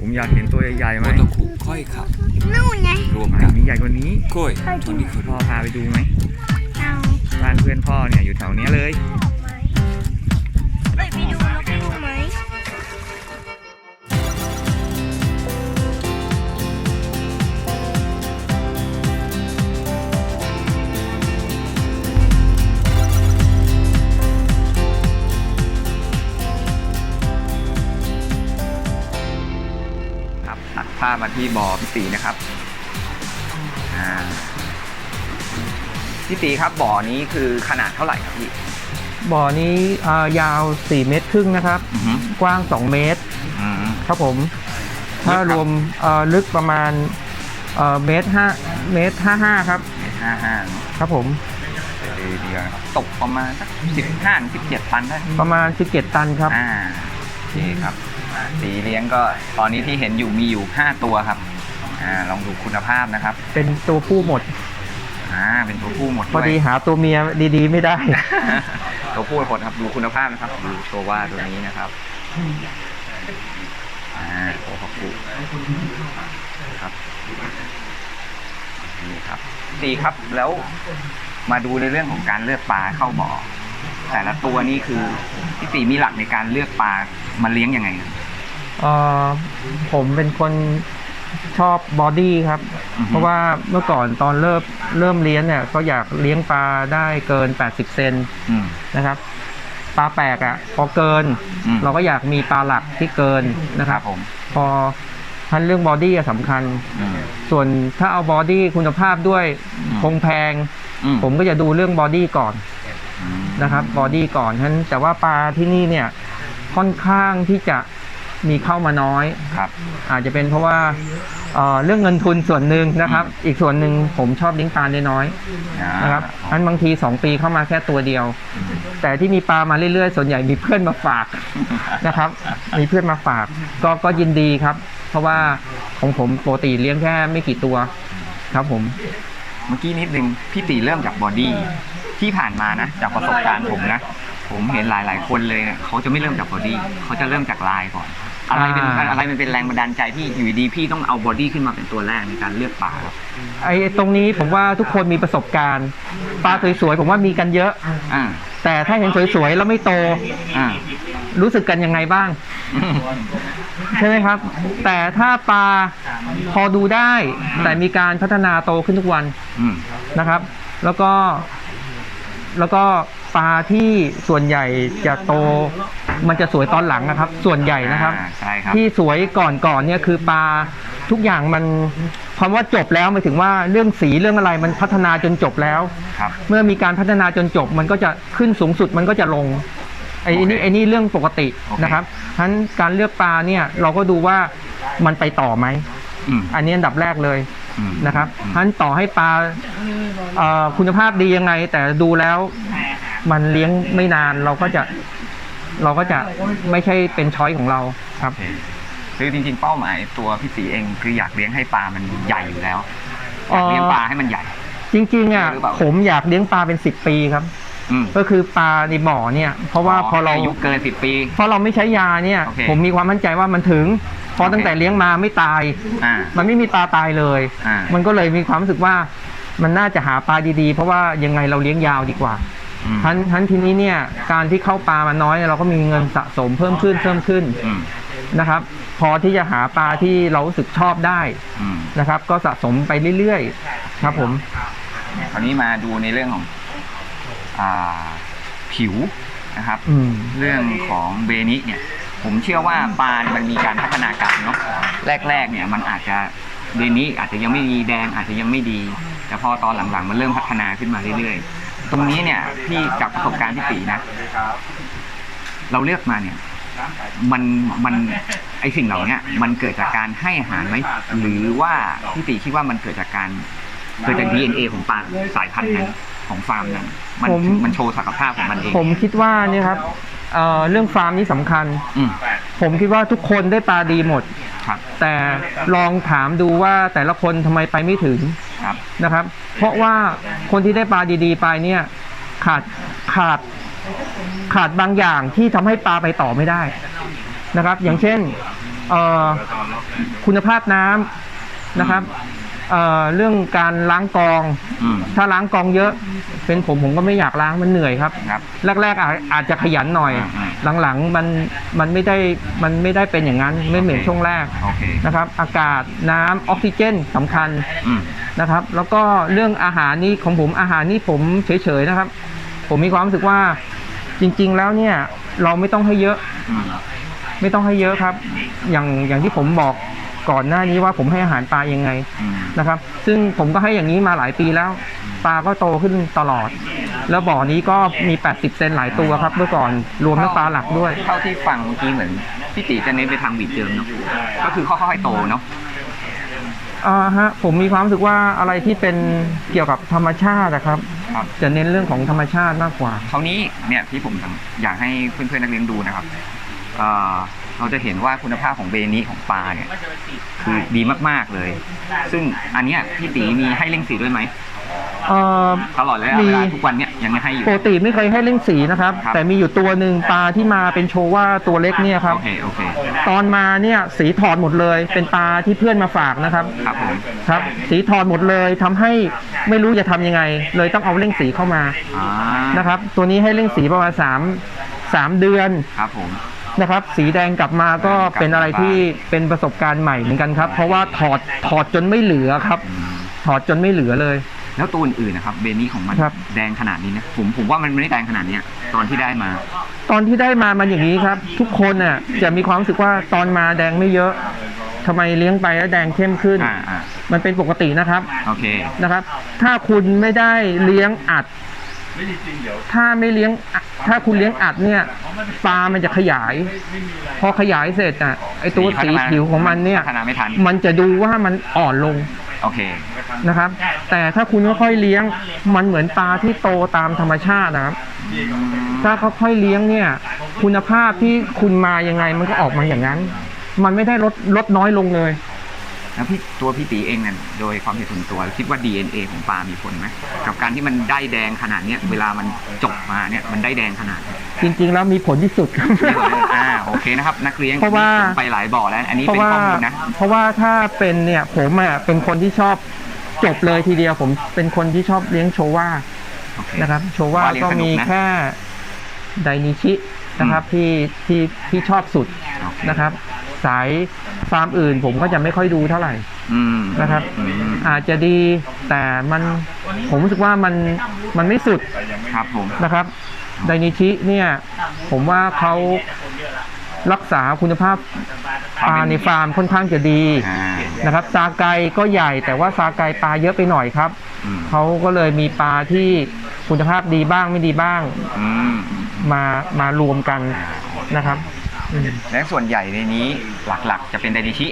ผมอยากเห็นตัวใหญ่ๆไหมโมโตคุค่อยขับนู่นไงรวมไหนกับมีใหญ่กว่านี้โค้ยทนนิคุพ่อพาไปดูไหมเอาบ้านเพื่อนพ่อเนี่ยอยู่แถวเนี้ยเลย ครับตัดภาพมาที่บ่อพี่ตีนะครับอ่าพี่ตีครับบ่อนี้คือขนาดเท่าไหร่ครับพี่บ่อนี้อ่ายาว 4 เมตรครึ่งนะครับอือฮึกว้าง 2 เมตรอืมครับผมลึกครับถ้ารวมเอ่อลึกประมาณเอ่อเมตรห้าเมตรห้าห้าครับห้าห้าครับผมดีเดียวนะครับตกประมาณสักสิบห้าสิบเจ็ดตันได้ประมาณ17ตันครับอ่าโอ เคครับอ่าสีเลี้ยงก็ตอนนี้ที่เห็นอยู่มีอยู่ห้าตัวครับอ่าลองดูคุณภาพนะครับเป็นตัวผู้หมด อ่าเป็นตัวผู้หมดพอวยดีหาตัวเมียดีๆไม่ได้ ตัวผู้หมดครับดูคุณภาพนะครับ ดูโชว่าตัวนี้นะครับอ่าโอฮักกุครับนี่ครับดีครับแล้วมาดูในเรื่องของการเลือกปลาเข้าบ่อ แต่ละตัวนี่คือพี่ตีมีหลักในการเลือกปลามาเลี้ยงยังไงครับ เอ่อผมเป็นคนชอบบอดี้ครับ อือฮึ เพราะว่าเมื่อก่อนตอนเริ่มเริ่มเลี้ยงเนี่ยก็อยากเลี้ยงปลาได้เกิน 80 เซนอืม นะครับปลาแปลกอะ่ะพอเกิน อืม เราก็อยากมีปลาหลักที่เกินนะครับผมพอทันเรื่องบอดี้สำคัญ อืม ส่วนถ้าเอาบอดี้คุณภาพด้วยอืม คงแพง อืผมก็จะดูเรื่องบอดี้ก่อนอืม นะครับบอดี้ก่อนฉะนั้นแต่ว่าปลาที่นี่เนี่ยค่อนข้างที่จะมีเข้ามาน้อย ครับ อาจจะเป็นเพราะว่าเอ่อเรื่องเงินทุนส่วนหนึ่งนะครับ อีกส่วนหนึ่งผมชอบเลี้ยงปลาน้อยอ่าๆนะครับอันบางที2ปีเข้ามาแค่ตัวเดียว แต่ที่มีปลามาเรื่อยๆ ส่วนใหญ่มีเพื่อนมาฝาก นะครับ มีเพื่อนมาฝาก ก็ก็ยินดีครับ เพราะว่าของผมปกติเลี้ยงแค่ไม่กี่ตัว ครับผม เมื่อกี้นิดนึงพี่ตีเริ่มจากบอดี้ที่ผ่านมานะจากประสบการณ์ผมนะผมเห็นหลาย ๆ คนเลยเนี่ยเขาจะไม่เริ่มจากบอดี้เขาจะเริ่มจากลายก่อน อะไรเป็นอ่า อะไรมันเป็นแรงบันดาลใจที่อยู่ดีๆพี่ต้องเอาบอดี้ขึ้นมาเป็นตัวแรกในการเลือกปลาครับ ไอ้ตรงนี้ผมว่าทุกคนมีประสบการณ์ ปลาสวยๆผมว่ามีกันเยอะ อ่าแต่ถ้าเห็นสวยๆแล้วไม่โต อ่า รู้สึกกันยังไงบ้าง ใช่ไหมครับ แต่ถ้าปลาพอดูได้ แต่มีการพัฒนาโตขึ้นทุกวันอืมนะครับ แล้วก็แล้วก็ปลาที่ส่วนใหญ่จะโต มันจะสวยตอนหลังนะครับ ส่วนใหญ่นะครับอ่าใช่ครับ ที่สวยก่อนก่อนเนี่ยคือปลาทุกอย่างมันคำว่าจบแล้วหมายถึงว่าเรื่องสีเรื่องอะไรมันพัฒนาจนจบแล้วครับเมื่อมีการพัฒนาจนจบ มันก็จะขึ้นสูงสุดมันก็จะลง ไอ้โอเคนี่ไอ้นี่เรื่องปกติโอเค นะครับฉะนั้นการเลือกปลาเนี่ยเราก็ดูว่ามันไปต่อไหม อืมอันนี้อันดับแรกเลยอืม นะครับอืม ฉะนั้นต่อให้ปลาเอ่อคุณภาพดียังไง แต่ดูแล้วมันเลี้ยงไม่นานเราก็จะเราก็จะไม่ใช่เป็นช้อยของเราครับ โอเคคือจริงๆ เป้าหมายตัวพี่ตีเองคืออยากเลี้ยงให้ปลามันใหญ่อยู่แล้วอยากเลี้ยงปลาให้มันใหญ่ จริงๆอะหรือเปล่า ผมอยากเลี้ยงปลาเป็นสิบปีครับ อืม ก็คือปลาในบ่อเนี่ย เพราะว่าพอเราอายุเกินสิบปี เพราะเราไม่ใช้ยาเนี่ย โอเคผมมีความมั่นใจว่ามันถึงพอตั้งแต่เลี้ยงมาไม่ตาย อ่า มันไม่มีปลาตายเลย อ่ามัมันก็เลยมีความรู้สึกว่ามันน่าจะหาปลาดีๆ เพราะว่ายังไงเราเลี้ยงยาวดีกว่าอืม ทันทันทีนี้เนี่ยการที่เข้าปลามันน้อยเราก็มีเงินสะสมเพิ่มขึ้นเพิ่มขึ้นอืม นะครับ พอที่จะหาปลาที่เรารู้สึกชอบได้อืม นะครับ ก็สะสมไปเรื่อยๆ ครับผม คราวนี้มาดูในเรื่องของอ่า ผิวนะครับอืมเรื่องของเบนิเนี่ย ผมเชื่อว่าปลาเนี่ยมันมีการพัฒนาการเนาะแรกๆเนี่ยมันอาจจะเบนิอาจจะยังไม่ดีแดงอาจจะยังไม่ดี แต่พอตอนหลังๆ มันเริ่มพัฒนาขึ้นมาเรื่อยๆ ตรงนี้เนี่ยพี่จากประสบการณ์ที่ตีนะ เราเลือกมาเนี่ยมันมันไอสิ่งเหล่าเนี้ยมันเกิดจากการให้อาหารไหมหรือว่าพี่ตีคิดว่ามันเกิดจากการ เกิดจาก DNA ของปลาสายพันธุ์นั้นของฟาร์มนั้นมันผม มันโชว์ศักยภาพของมันเองผมคิดว่าเนี่ยครับเอ่อเรื่องฟาร์มนี่สำคัญ อืมผมคิดว่าทุกคนได้ปลาดีหมด ครับแต่ลองถามดูว่าแต่ละคนทำไมไปไม่ถึงครับ นะครับ เพราะว่าคนที่ได้ปลาดีๆ ไปเนี่ยขาดขาดขาดบางอย่างที่ทำให้ปลาไปต่อไม่ได้นะครับ อย่างเช่นเอ่อคุณภาพน้ำนะครับ เอ่อเรื่องการล้างกอง อืม ถ้าล้างกองเยอะ เป็นผมผมก็ไม่อยากล้างมันเหนื่อยครับ ครับ แรกๆอาจอาจจะขยันหน่อยอืมหลังๆมันมันไม่ได้มันไม่ได้เป็นอย่างนั้นไม่เหมือนช่วงแรกโอเคนะครับ อากาศน้ำออกซิเจนสำคัญอืม นะครับ แล้วก็เรื่องอาหารนี่ของผมอาหารนี่ผมเฉยๆนะครับ ผมมีความรู้สึกว่าจริง ๆ แล้วเนี่ยเราไม่ต้องให้เยอะ อืม ไม่ต้องให้เยอะครับ อย่างอย่างที่ผมบอก ก่อนหน้านี้ว่าผมให้อาหารปลายังไงอืมนะครับ ซึ่งผมก็ให้อย่างนี้มาหลายปีแล้ว ปลาก็โตขึ้นตลอด แล้วบ่อนี้ก็มี 80 เซนหลายตัวครับ เมื่อก่อนรวมทั้งปลาหลักด้วย เท่าที่ฟังเมื่อกี้เหมือนพี่ตีจะเน้นไปทางบีบเจิมเนาะก็คือค่อยๆโตเนาะอ่าฮะผมมีความรู้สึกว่าอะไรที่เป็นเกี่ยวกับธรรมชาตินะครับครับ จะเน้นเรื่องของธรรมชาติมากกว่า คราวนี้เนี่ยที่ผมอยากให้เพื่อนๆนักเรียนดูนะครับ เอ่อเราจะเห็นว่าคุณภาพของเบนี้ของปลาเนี่ยคือดีมากๆเลย ซึ่งอันเนี้ยพี่ตีมีให้เล่งสีด้วยไหมเอ่อ ตลอดเลยอะมี เวลาทุกวันเนี่ยยังให้อยู่ ปกติไม่เคยให้เล่งสีนะครับ ครับ แต่มีอยู่ตัวหนึ่งปลาที่มาเป็นโชว่าตัวเล็กเนี่ยครับ โอเคโอเคตอนมาเนี่ยสีถอดหมดเลย เป็นปลาที่เพื่อนมาฝากนะครับ ครับผมครับ สีถอดหมดเลยทำให้ไม่รู้จะทำยังไง เลยต้องเอาเล่งสีเข้ามาอ่านะครับ ตัวนี้ให้เล่งสีประมาณสามสามเดือน ครับผม นะครับ สีแดงกลับมาก็กลับมาเป็นอะไรที่เป็นประสบการณ์ใหม่เหมือนกันครับ เพราะว่าถอดถอดจนไม่เหลือครับอืมถอดจนไม่เหลือเลย แล้วตัวอื่นๆนะครับเบนี้ของมันครับ แดงขนาดนี้นะผมผมว่ามันไม่ได้แดงขนาดเนี้ยตอนที่ได้มา ตอนที่ได้มามันอย่างนี้ครับ ทุกคนน่ะจะมีความรู้สึกว่าตอนมาแดงไม่เยอะทำไมเลี้ยงไปแล้วแดงเข้มขึ้น อ่าอ่ามันเป็นปกตินะครับโอเคนะครับ ถ้าคุณไม่ได้เลี้ยงอัด ถ้าไม่เลี้ยงอัดถ้าคุณเลี้ยงอัดเนี่ย ปลามันจะขยายพอขยายเสร็จอะไอตัวสีพัสีฒนาผิวของมันเนี่ย พัฒนาไม่ทัน มันจะดูว่ามันอ่อนลงโอเค นะครับ แต่ถ้าคุณค่อยๆเลี้ยง มันเหมือนปลาที่โตตามธรรมชาตินะครับ ถ้าค่อยๆเลี้ยงเนี่ย คุณภาพที่คุณมายังไงมันก็ออกมาอย่างนั้น มันไม่ได้ลดลดน้อยลงเลย แล้วพี่ตัวพี่ตีเองเนี่ยโดยความเห็นส่วนตัวคิดว่า DNA ของปลามีผลไหมกับการที่มันได้แดงขนาดเนี้ยเวลามันจบมาเนี่ยมันได้แดงขนาดเนี้ยจริงๆ แล้วมีผลที่สุดครับ อ่าโอเคนะครับ นักเรียนเพราะว่า ผมไปหลายบ่อแล้ว อันนี้เพราะเป็นว่าข้อมูลนะ เพราะว่าถ้าเป็นเนี่ยผมอะเป็นคนที่ชอบจบเลยทีเดียวผมเป็นคนที่ชอบเลี้ยงโชว่าโอเค นะครับ โชว่าว่าเลี้ยงก็สนุกนะมีแค่ไดนิชินะครับที่ที่ที่ชอบสุดโอเค นะครับ สายฟาร์มอื่นผมก็จะไม่ค่อยดูเท่าไหร่ อืมนะครับ อืมอาจจะดีแต่มันผมรู้สึกว่ามันมันไม่สุดครับผม นะครับไดนิชิเนี่ยผมว่าเขารักษาคุณภาพปลาในฟาร์มค่อนข้างจะดีอ่า นะครับซาไกก็ใหญ่แต่ว่าซาไกปลาเยอะไปหน่อยครับ อืมเขาก็เลยมีปลาที่คุณภาพดีบ้างไม่ดีบ้าง อืม มามารวมกันนะครับอืม และส่วนใหญ่ในนี้หลักๆ จะเป็นไดนิชิ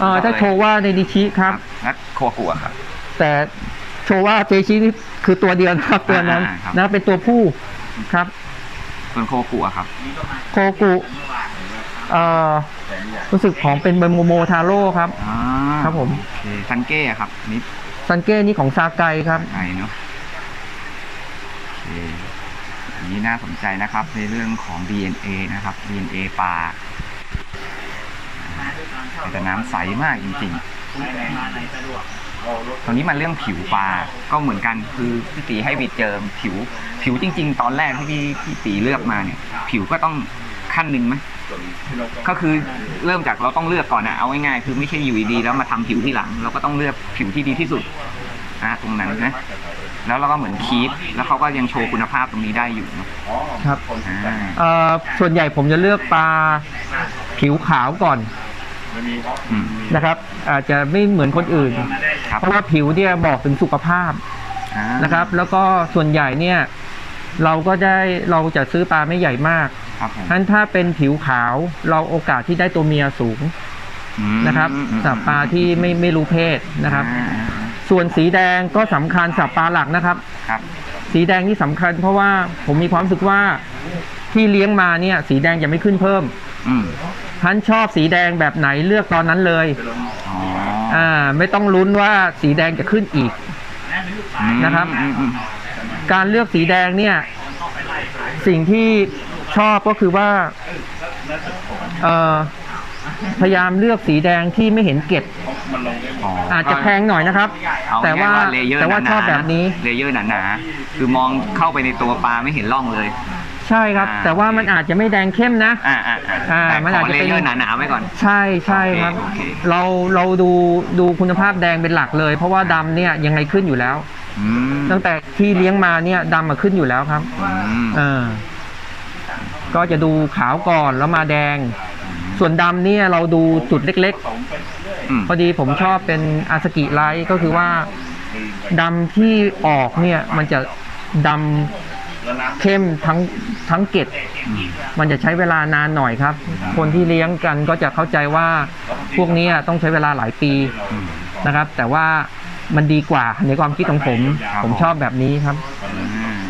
เอ่อถ้าโชว่าไดนิชิครับและโคกัวครับ แต่โชว่าเจชินี่คือตัวเดียวนะครับตัวนั้นอ่าครับนะเป็นตัวผู้ครับส่วนโคกัวครับ โคกุเอ่อรู้สึกของเป็นเบอร์โมโมทาโร่ครับอ่าครับผมโอเคซันเก้อะครับนี่ซันเก้นี่ของซาไกครับไงเนาะโอเคอั นี้น่าสนใจนะครับ ในเรื่องของ DNA นะครับ DNA ปลาแต่น้ำใสมากจริงๆตอนนี้มันเรื่องผิวปลาก็เหมือนกันคือพี่ตีให้บีเจิมผิว ผิวจริง ๆ ตอนแรกที่พี่พี่ตีเลือกมาเนี่ย ผิวก็ต้องขั้นหนึ่งไหมก็คือเริ่มจากเราต้องเลือกก่อนนะเอาง่ายๆคือไม่ใช่อยู่ดีๆแล้วมาทำผิวที่หลัง เราก็ต้องเลือกผิวที่ดีที่สุดนะตรงนั้นนะ แล้วเราก็เหมือนคีปแล้วเขาก็ยังโชว์คุณภาพตรงนี้ได้อยู่เนอะครับอ่าเอ่อส่วนใหญ่ผมจะเลือกปลาผิวขาวก่อนอืม นะครับ อาจจะไม่เหมือนคนอื่น ครับ เพราะว่าผิวเนี่ยบอกถึงสุขภาพอ่านะครับ แล้วก็ส่วนใหญ่เนี่ย เราก็ได้เราจะซื้อปลาไม่ใหญ่มากครับผมฉะนั้นถ้าเป็นผิวขาวเราโอกาสที่ได้ตัวเมียสูงอืมนะครับอืมสำหรับปลาที่ไม่ไม่รู้เพศนะครับ อ่า ส่วนสีแดงก็สำคัญสำหรับปลาหลักนะครับ ครับ สีแดงนี่สำคัญเพราะว่าผมมีความรู้สึกว่าที่เลี้ยงมาเนี่ย สีแดงจะไม่ขึ้นเพิ่มอืมท่านชอบสีแดงแบบไหนเลือกตอนนั้นเลยอ๋ออ่าไม่ต้องลุ้นว่าสีแดงจะขึ้นอีก อืมนะครับ อืมอืมการเลือกสีแดงเนี่ย สิ่งที่ชอบก็คือว่าเออ พยายามเลือกสีแดงที่ไม่เห็นเกล็ดอาจจะแพงหน่อยนะครับเอแต่ว่าง่ยๆเลเยอร์แต่ว่าหนๆชอบแบบนี้เลเยอร์หนาๆคือมองเข้าไปในตัวปลาไม่เห็นร่องเลย ใช่ครับอ่าแต่ว่ามันอาจจะไม่แดงเข้มนะอ่าอ่าอ่าแต่มันขอาจอจะเลเป็นเยอร์หนาๆไว้ก่อน ใช่ใช่ครับโอเคเราเราดูดูคุณภาพแดงเป็นหลักเลย เพราะว่าดำเนี่ยยังไงขึ้นอยู่แล้วอืมตั้งแต่ที่เลี้ยงมาเนี่ยดำมาขึ้นอยู่แล้วครับอืมเออก็จะดูขาวก่อนแล้วมาแดง ส่วนดำเนี่ยเราดูจุดเล็กอืม ๆ พอดีผมชอบเป็นอาสกิไลท์ก็คือว่าดำที่ออกเนี่ยมันจะดำเข้มทั้งทั้งเกล็ด มันจะใช้เวลานานหน่อยครับ คนที่เลี้ยงกันก็จะเข้าใจว่าพวกนี้ต้องใช้เวลาหลายปีนะครับ แต่ว่ามันดีกว่าในความคิดของผมผม ชอบแบบนี้ครับ อืม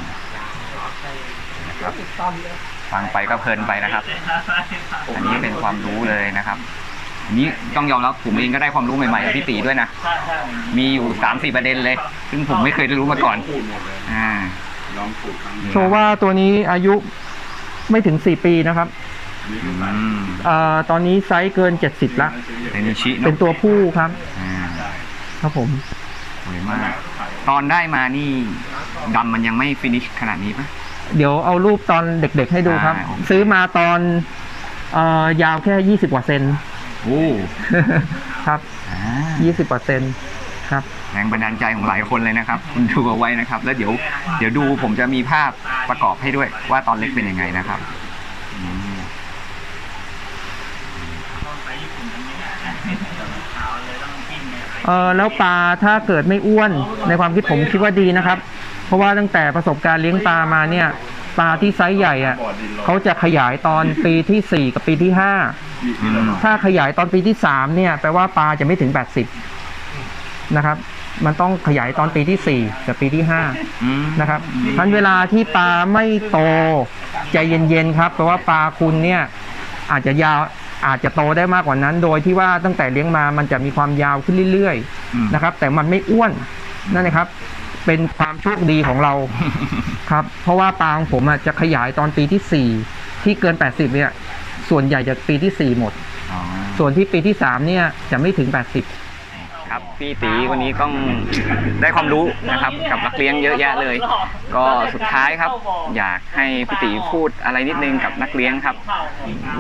นะครับ ฟังไปก็เพลินไปนะครับ อันนี้เป็นความรู้เลยนะครับอันนี้ต้องยอมรับผมเองก็ได้ความรู้ใหม่ๆจากพี่ตีด้วยนะ มีอยู่สามสี่ประเด็นเลย ซึ่งผมไม่เคยได้รู้มาก่อน อ่าโชว์ว่าตัวนี้อายุไม่ถึง4ปีนะครับอืมเอ่อตอนนี้ไซส์เกิน70ละ เป็นนิชิเป็นเนาะตัวผู้ครับอ่าครับผมสวยมาก ตอนได้มานี่ดำมันยังไม่ฟินิชขนาดนี้ปะ เดี๋ยวเอารูปตอนเด็กๆให้ดูครับอ่าโอเคซื้อมาตอนเอ่อยาวแค่20กว่าเซน โอ้ครับอ่า20กว่าเซนครับ แรงบันดาลใจของหลายคนเลยนะครับคุณดูเอาไว้นะครับ แล้วเดี๋ยวเดี๋ยวดูผมจะมีภาพประกอบให้ด้วย ว่าตอนเล็กเป็นยังไงนะครับอืมเออแล้วปลาถ้าเกิดไม่อ้วนในความคิดผมคิดว่าดีนะครับ เพราะว่าตั้งแต่ประสบการณ์เลี้ยงปลามาเนี่ยปลาที่ไซส์ใหญ่อะเขาจะขยายตอนปีที่4กับปีที่อืม5ถ้าขยายตอนปีที่3เนี่ยแปลว่าปลาจะไม่ถึง80นะครับ มันต้องขยายตอนปีที่4กับปีที่5อืมนะครับทันเวลาที่ปลาไม่โตใจเย็นๆครับเพราะว่าปลาคุณเนี่ยอาจจะยาวอาจจะโตได้มากกว่านั้น โดยที่ว่าตั้งแต่เลี้ยงมามันจะมีความยาวขึ้นเรื่อยอืมๆนะครับ แต่มันไม่อ้วนนั่นนะครับ เป็นความโชคดีของเราครับ เพราะว่าปลาของผมอะจะขยายตอนปีที่4ที่เกิน80เนี่ย ส่วนใหญ่จะปีที่4หมดอ๋อส่วนที่ปีที่3เนี่ยจะไม่ถึง80ครับพี่ตีวันนี้ต้องได้ความรู้นะครับ กับนักเลี้ยงเยอะแยะเลย ก็สุดท้ายครับ อยากให้พี่ตีพูดอะไรนิดนึงกับนักเลี้ยงครับ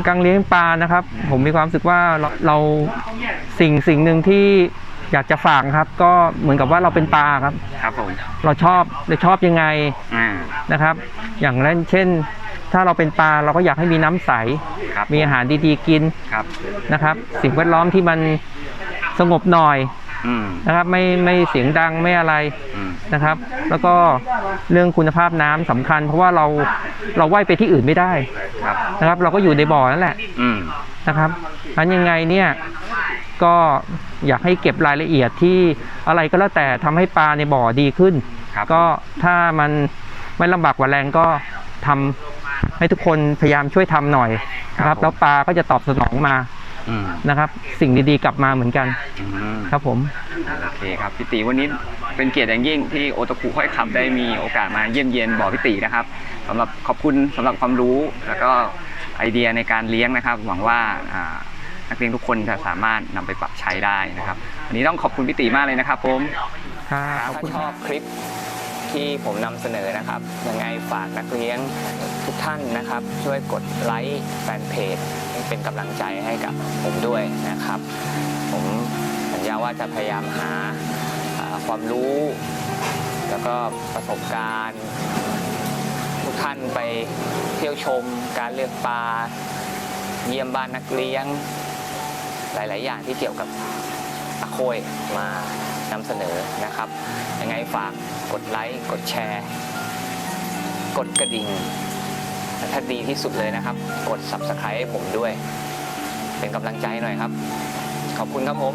การเลี้ยงปลานะครับ ผมมีความรู้สึกว่าเราเราสิ่งสิ่งหนึ่งที่ อยากจะฝากครับ ก็เหมือนกับว่าเราเป็นปลาครับ ครับผม เราชอบเราชอบยังไงอ่า นะครับ อย่างเช่นเช่น ถ้าเราเป็นปลาเราก็อยากให้มีน้ำใส ครับ มีอาหารดีๆกินครับ นะครับ สิ่งแวดล้อมที่มันสงบหน่อยอืม นะครับ ไม่ไม่เสียงดังไม่อะไร อืม นะครับ แล้วก็เรื่องคุณภาพน้ำสำคัญ เพราะว่าเราเราว่ายไปที่อื่นไม่ได้ครับ นะครับ เราก็อยู่ในบ่อนั่นแหละอืม นะครับอันยังไงเนี่ย ก็อยากให้เก็บรายละเอียดที่อะไรก็แล้วแต่ทำให้ปลาในบ่อดีขึ้นครับก็ถ้ามันไม่ลำบากกว่าแรงก็ทำให้ทุกคนพยายามช่วยทำหน่อยนะครับ แล้วปลาก็จะตอบสนองมาอืมนะครับ สิ่งดีๆกลับมาเหมือนกันอืมครับผมโอเคครับพี่ตีวันนี้เป็นเกียรติอย่างยิ่งที่โอตาคุค่อยขับได้มีโอกาสมาเยี่ยมเยียนบ่อพี่ตีนะครับสำหรับขอบคุณสำหรับความรู้แล้วก็ไอเดียในการเลี้ยงนะครับ หวังว่าอ่า นักเลี้ยงทุกคนจะสามารถนำไปปรับใช้ได้นะครับวันนี้ต้องขอบคุณพี่ตีมากเลยนะครับผมครับขอบถ้าคุณชอบคลิปที่ผมนำเสนอนะครับยังไงฝากนักเลี้ยงทุกท่านนะครับ ช่วยกดไลค์แฟนเพจให้เป็นกำลังใจให้กับผมด้วยนะครับ ผมสัญญาว่าจะพยายามหาอ่าความรู้ แล้วก็ประสบการณ์ทุกท่านไปเที่ยวชมการเลือกปลาเยี่ยมบ้านนักเลี้ยง หลาย ๆ อย่างที่เกี่ยวกับตะโคยมานำเสนอนะครับ ยังไงฝากกดไลค์กดแชร์ กดกระดิ่งถ้าดีที่สุดเลยนะครับ กด subscribe ให้ผมด้วย เป็นกำลังใจหน่อยครับ ขอบคุณครับผม